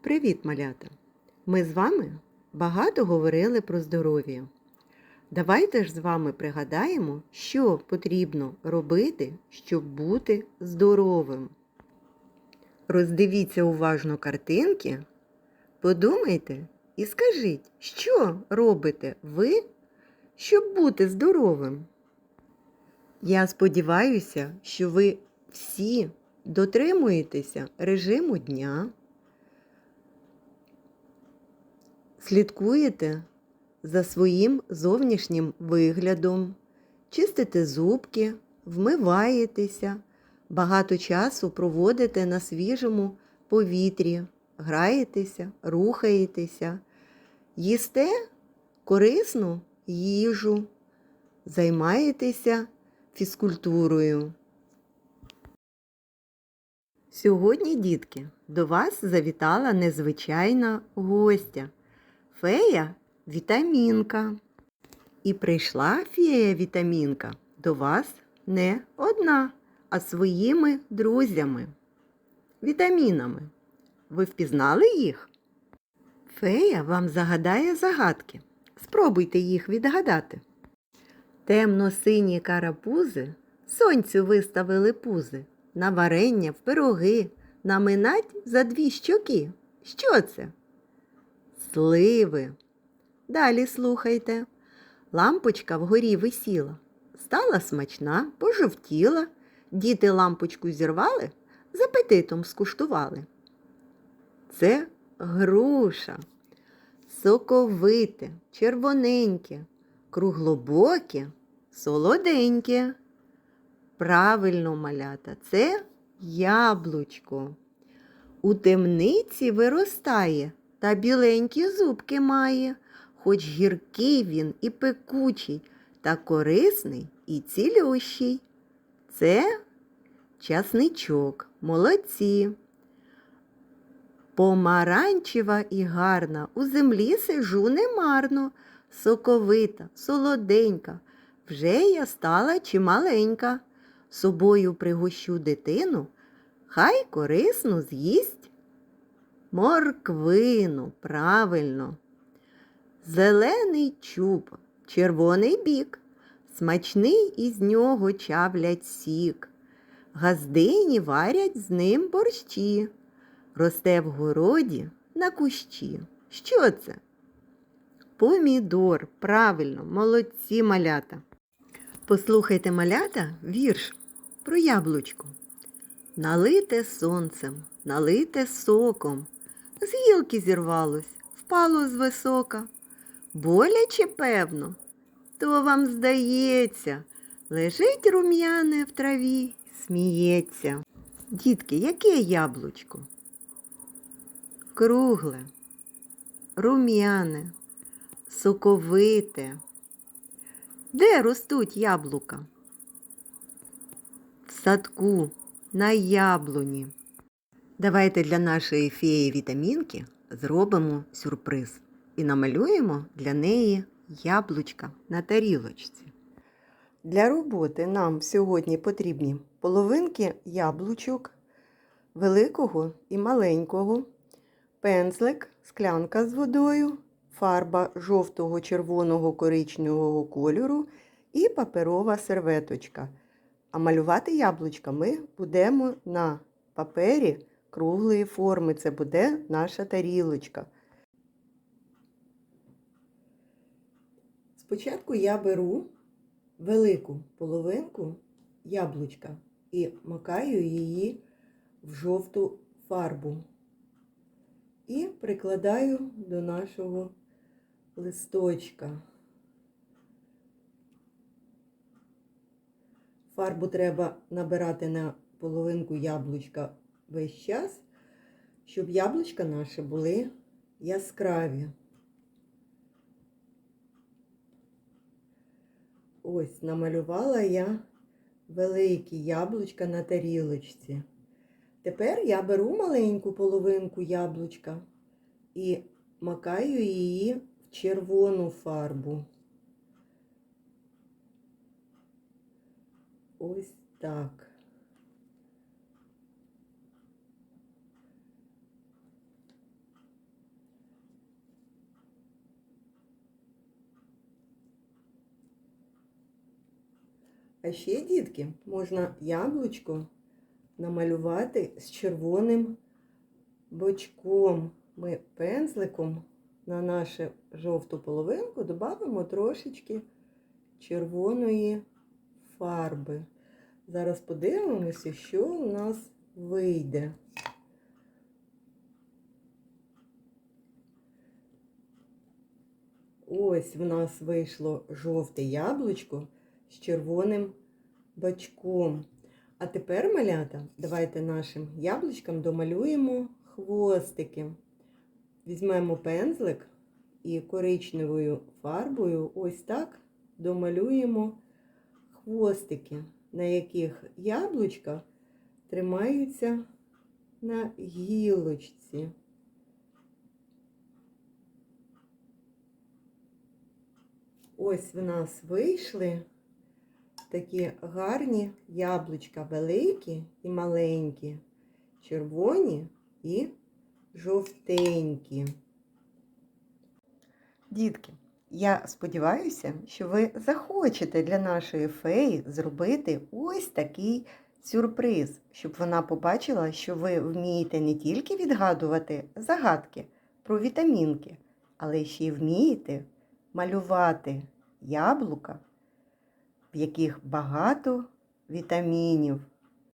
Привіт, малята! Ми з вами багато говорили про здоров'я. Давайте ж з вами пригадаємо, що потрібно робити, щоб бути здоровим. Роздивіться уважно картинки, подумайте і скажіть, що робите ви, щоб бути здоровим. Я сподіваюся, що ви всі дотримуєтеся режиму дня. Слідкуєте за своїм зовнішнім виглядом, чистите зубки, вмиваєтеся, багато часу проводите на свіжому повітрі, граєтеся, рухаєтеся, їсте корисну їжу, займаєтеся фізкультурою. Сьогодні, дітки, до вас завітала незвичайна гостя. Фея вітамінка. І прийшла фея вітамінка до вас не одна, а своїми друзями. Вітамінами. Ви впізнали їх? Фея вам загадає загадки. Спробуйте їх відгадати. Темно-сині карапузи сонцю виставили пузи, на варення в пироги, наминать за дві щоки. Що це? Сливи. Далі слухайте. Лампочка вгорі висіла. Стала смачна, пожовтіла. Діти лампочку зірвали, з апетитом скуштували. Це груша. Соковите, червоненьке, круглобоке, солоденьке. Правильно малята, це яблучко. У темниці виростає та біленькі зубки має, хоч гіркий він і пекучий, та корисний і цілющий. Це часничок, молодці. Помаранчева і гарна, у землі сижу немарно, соковита, солоденька, вже я стала чималенька. Собою пригощу дитину, хай корисну з'їсть Морквину, правильно. Зелений чуб, червоний бік, смачний із нього чавлять сік. Газдині варять з ним борщі, росте в городі на кущі. Що це? Помідор, правильно, молодці малята. Послухайте малята вірш про яблучко. Налите сонцем, налите соком, з гілки зірвалось, впало з висока. Боляче, певно, то вам здається, лежить рум'яне в траві, сміється. Дітки, яке яблучко? Кругле, рум'яне, соковите. Де ростуть яблука? В садку, на яблуні. Давайте для нашої феї вітамінки зробимо сюрприз і намалюємо для неї яблучка на тарілочці. Для роботи нам сьогодні потрібні половинки яблучок великого і маленького, пензлик, склянка з водою, фарба жовтого, червоного, коричневого кольору і паперова серветочка. А малювати яблучка ми будемо на папері круглої форми. Це буде наша тарілочка. Спочатку я беру велику половинку яблучка і макаю її в жовту фарбу і прикладаю до нашого листочка. Фарбу треба набирати на половинку яблучка весь час, щоб яблучка наші були яскраві. Ось намалювала я великі яблучка на тарілочці. Тепер я беру маленьку половинку яблучка і макаю її в червону фарбу. Ось так. А ще, дітки, можна яблучко намалювати з червоним бочком. Ми пензликом на нашу жовту половинку додамо трошечки червоної фарби. Зараз подивимося, що у нас вийде. Ось в нас вийшло жовте яблучко з червоним бачком. А тепер, малята, давайте нашим яблучкам домалюємо хвостики. Візьмемо пензлик і коричневою фарбою ось так домалюємо хвостики, на яких яблучка тримаються на гілочці. Ось в нас вийшли такі гарні яблучка, великі і маленькі, червоні і жовтенькі. Дітки, я сподіваюся, що ви захочете для нашої феї зробити ось такий сюрприз, щоб вона побачила, що ви вмієте не тільки відгадувати загадки про вітамінки, але ще й вмієте малювати яблука, в яких багато вітамінів.